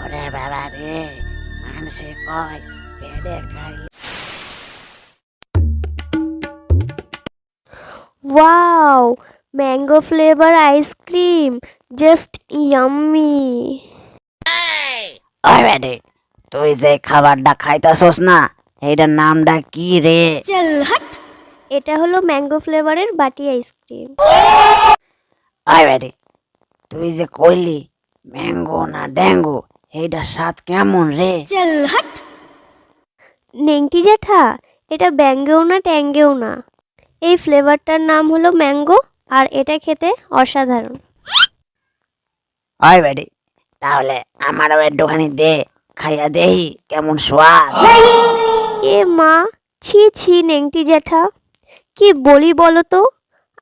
ওরে বাবা রে মানুষে কয় পেটে খাইলে Wow, mango flavor ice cream. Just yummy. ওই তুই যে খাবারটা খাইতাছস না এইটার নামটা কি রে এটা হলো ম্যাঙ্গো ফ্লেভারের বাটি আইসক্রিম। বেটি তুই যে কইলি ম্যাঙ্গো না ড্যাঙ্গো এইটার স্বাদ কেমন রে? নেংটি জেঠা এটা ব্যাঙ্গেও না ট্যাঙ্গেও না। এই ফ্লেভারটার নাম হলো ম্যাঙ্গো আর এটা খেতে অসাধারণ। ওই বেটি তাহলে আমারও একটুখানি দে খাইয়া দেহি কেমন স্বাদ। এ মা ছি ছি নেংটি জেঠা কি বলি বলো তো?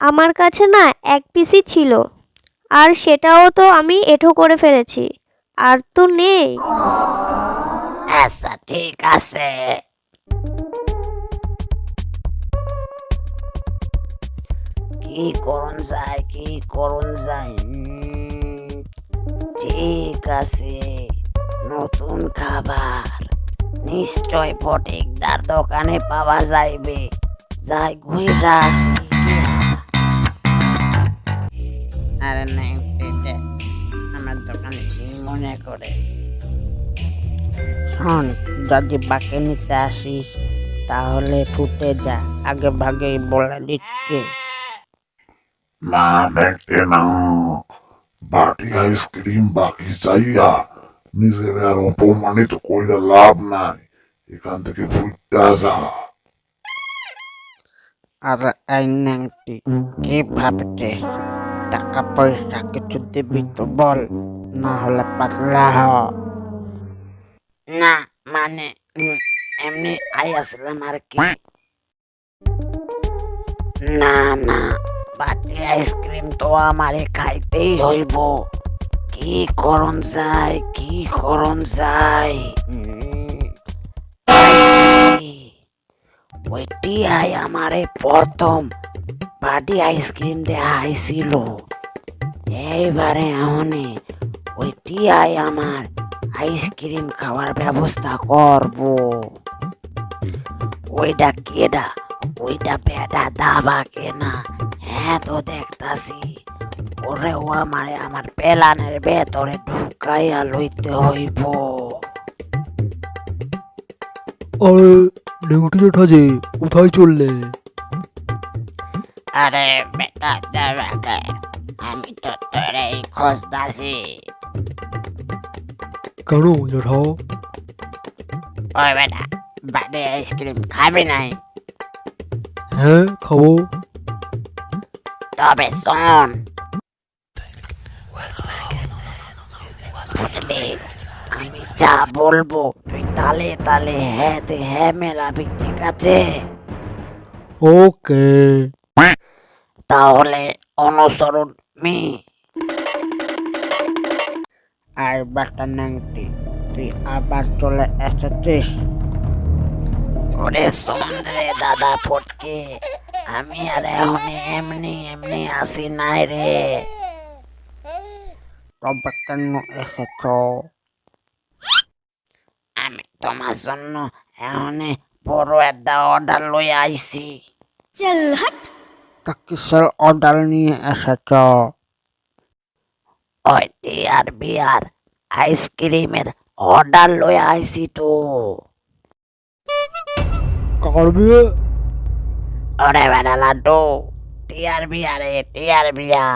আমার কাছে না এক পিসই ছিল, আর সেটাও তো আমি এঠো করে ফেলেছি, আর তো নেই। আচ্ছা ঠিক আছে। কি করুন যায়, কি করুন যায়? ঠিক আছে, নতুন খাবার। নিশ্চয় ফটিকদার দোকানে পাওয়া যাইবে। আসি। আরে না আমার দোকানে কি মনে করে। শোন যদি বাকি নিতে আসিস তাহলে ফুটে যা আগে ভাগেই বলে দিচ্ছি। না দেখতে না বাটি আইসক্রিম বাকি চাইয়া নিজের আর অপমানিত কইরা লাভ নাই। এখান থেকে ফুটটা যা। আর এই নাংটি কি ভাবছিস টাকা পয়সা কিছু দিবি তো বল, না হলে পাতলা হ। না মানে এমনি আই আসলাম আর কি। না না, বাটি আইসক্রিম তো আমারে খাইতেই হইব। কি করন যায়, কি করন যায়? ওইটি আই আমারে প্রথম পার্টি আইসক্রিম দেয়া আইছিল। এইবারে ওইটি আই আমার আইসক্রিম খাওয়ার ব্যবস্থা করব। ওইটা কেডা? ওইটা বেটা দাবা কেনা? হ্যাঁ তো দেখতাছি। ওরে ও আমারে আমার পেলানের ভেতরে ঢুকাইয়া লইতে হইব। আরে নেউটি জেঠা যে কোথায় চললে। আরে বেটা দাবাকে আমি তো তোরেই খোঁজতাছি কেন জেঠা? ওই বেটা বাড়ি আইসক্রিম খাবি নাই? হ্যাঁ খাব। তবে শোন। বুঝলি আমি যা বলব তুই তালে তালে হ্যাঁ তে হ্যাঁ মেলাবি ঠিক আছে? ওকে। তাহলে অনুসরণ মি। আর বাটা নাংটি তুই আবার চলে এসেছিস? ওরে শোন রে দাদা ফটকে আমি আর এখন এমনি এমনি আসি নাই রে। তবে কেন এসেছ। আমি তোমার জন্য এখন বড় একটা অর্ডার লই আইছি। তা কিসের অর্ডার নিয়ে এসেছ? ওই টিয়ার বিয়ার আইসক্রিমের অর্ডার লই আইছি তো। কার বিয়ে? ওরে বেটা লাড্ডু টিয়ার বিয়া রে টিয়ার বিয়া।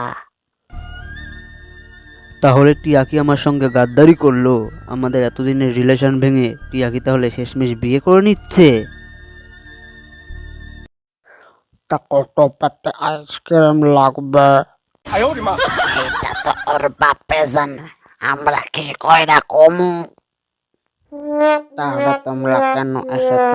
তাহলে টিয়া কি আমার সঙ্গে গাদ্দারি করল। আমাদের এতদিনের রিলেশন ভেঙে টিয়া কি তাহলে শেষমেশ বিয়ে করে নিচ্ছে। তা কত পাতে আইসক্রিম লাগবে? এটা তো ওর বাপে জানে আমরা কি কয়টা কমু? তাহলে তোমরা কেন এসেছ?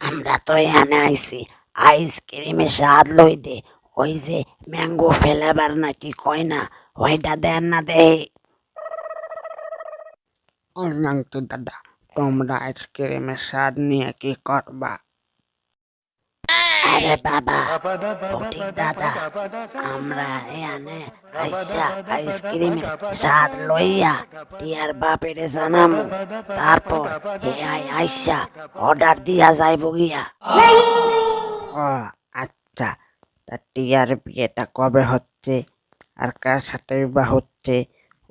আমরা তো এখানে আইছি। আইসক্রিমে স্বাদ লই দে ওই যে ম্যাঙ্গো ফ্লেভার নাকি কয় না ওইটা দেন না দে নাংটি দাদা তোমরা আইসক্রিমের স্বাদ নিয়ে কি করবা আরে বাবা ফটিক দাদা আমরা এখানে আইসা আইসক্রিমের স্বাদ লইয়া টিয়ার বাপেরে জানামু তারপর হে আই আইসা অর্ডার দিয়া যাইব গিয়া ও আচ্ছা তা টিয়ার বিয়েটা কবে হচ্ছে? আর কার সাথে বা হচ্ছে?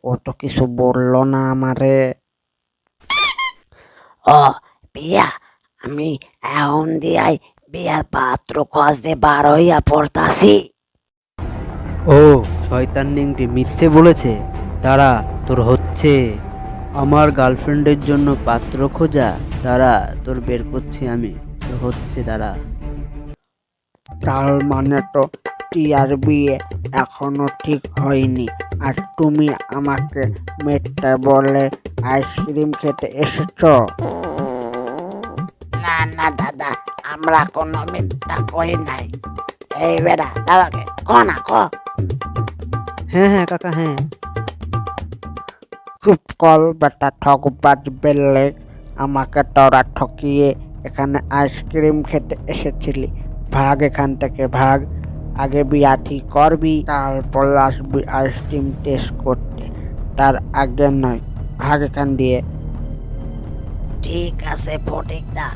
ও তো কিছু বলল না আমারে। ও বিয়া আমি এখন দিয়াই বিয়ার পাত্র খোঁজতে বার হইয়া পড়তাছি। ও, শয়তান নেংটি মিথ্যে বলেছে। তারা তোর হচ্ছে। আমার গার্লফ্রেন্ডের জন্য পাত্র খোঁজা। তারা তোর বের করছি আমি। তোর হচ্ছে তারা তার মানে তো টিয়ার বিয়ে এখনও ঠিক হয়নি। আর তুমি আমাকে মেটটা বলে আইসক্রিম খেতে এসেছ? না না দাদা আমরা কোনো মিথ্যা কই নাই। এই বেড়া দাদাকে ক না ক। হ্যাঁ হ্যাঁ কাকা হ্যাঁ। চুপ কল বেটা ঠকবাজ বেললে আমাকে তোরা ঠকিয়ে এখানে আইসক্রিম খেতে এসেছিলি। ভাগ এখান থেকে ভাগ। আগে বিয়া ঠিক করবি তারপর আসবি আইসক্রিম টেস্ট করতে। তার আগে নয় ভাগ এখান দিয়ে। ঠিক আছে ফটিকদা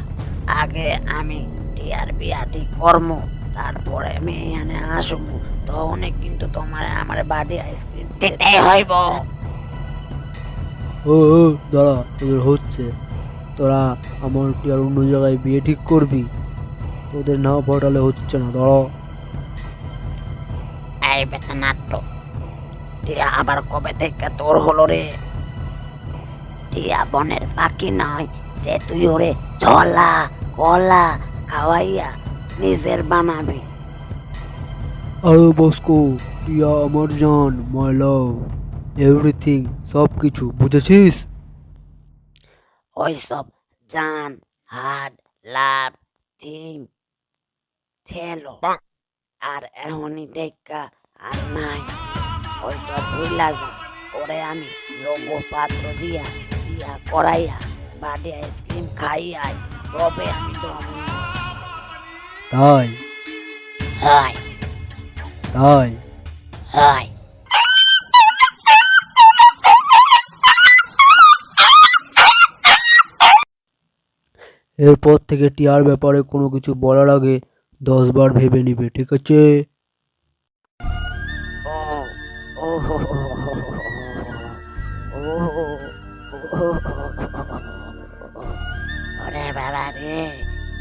আগে আমি টিয়ার বিয়া ঠিক করমু তারপরে আমি এখানে আসব তখন কিন্তু তোমার আমার বাড়ি আইসক্রিম দিতেই হইব। ও ও দাঁড়া তোদের হচ্ছে। তোরা আমার টিয়ার অন্য জায়গায় বিয়ে ঠিক করবি। তোদের না পটালে হচ্ছে না দাঁড়া এই বেটা নাট্য টিয়া আবার কবে থেকে তোর হলো রে? টিয়া বনের পাখি নয় যে তুই ওরে ছলা কলা খাওয়াইয়া নিজের বানাবি। আরে বসকো টিয়া আমার জান মাই লাভ এভরিথিং সব কিছু বুঝেছিস? ওই সব জান হাড লাভ থিং ছেলো আর এখনই দেখা আর নাই। ওইসব ভুলা যা। ওরে আমি লোগো পাত্র দিয়া দিয়া করাইয়া বাড়ি আইসক্রিম খাইয়াই তবে আমি দম তাই? হয় তাই? হয় এরপর থেকে টিয়ার ব্যাপারে কোনো কিছু বলার আগে দশবার ভেবে নিবে, ঠিক আছে? ওরে বাবা রে,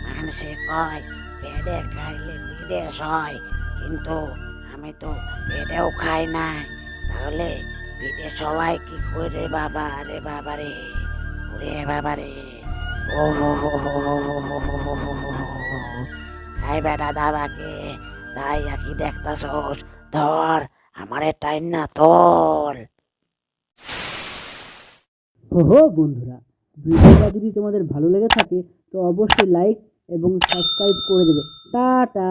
মানুষে কয়, পেটে খাইলে বিদেশ হয়, কিন্তু আমি তো পেটেও খাই নাই। তাহলে বিদেশ সবাই কি করে বাবা রে বাবা রে? ওরে বাবা রে। ও হো হো হো হো হো হো হো হো হো হো হো। তাই বেটা দাদাকে তাই কি দেখতাছোস? ধর, আমারে টাইম না তোর ওহো বন্ধুরা, ভিডিওটা যদি তোমাদের ভালো লেগে থাকে, তো অবশ্যই লাইক এবং সাবস্ক্রাইব করে দেবে। টাটা!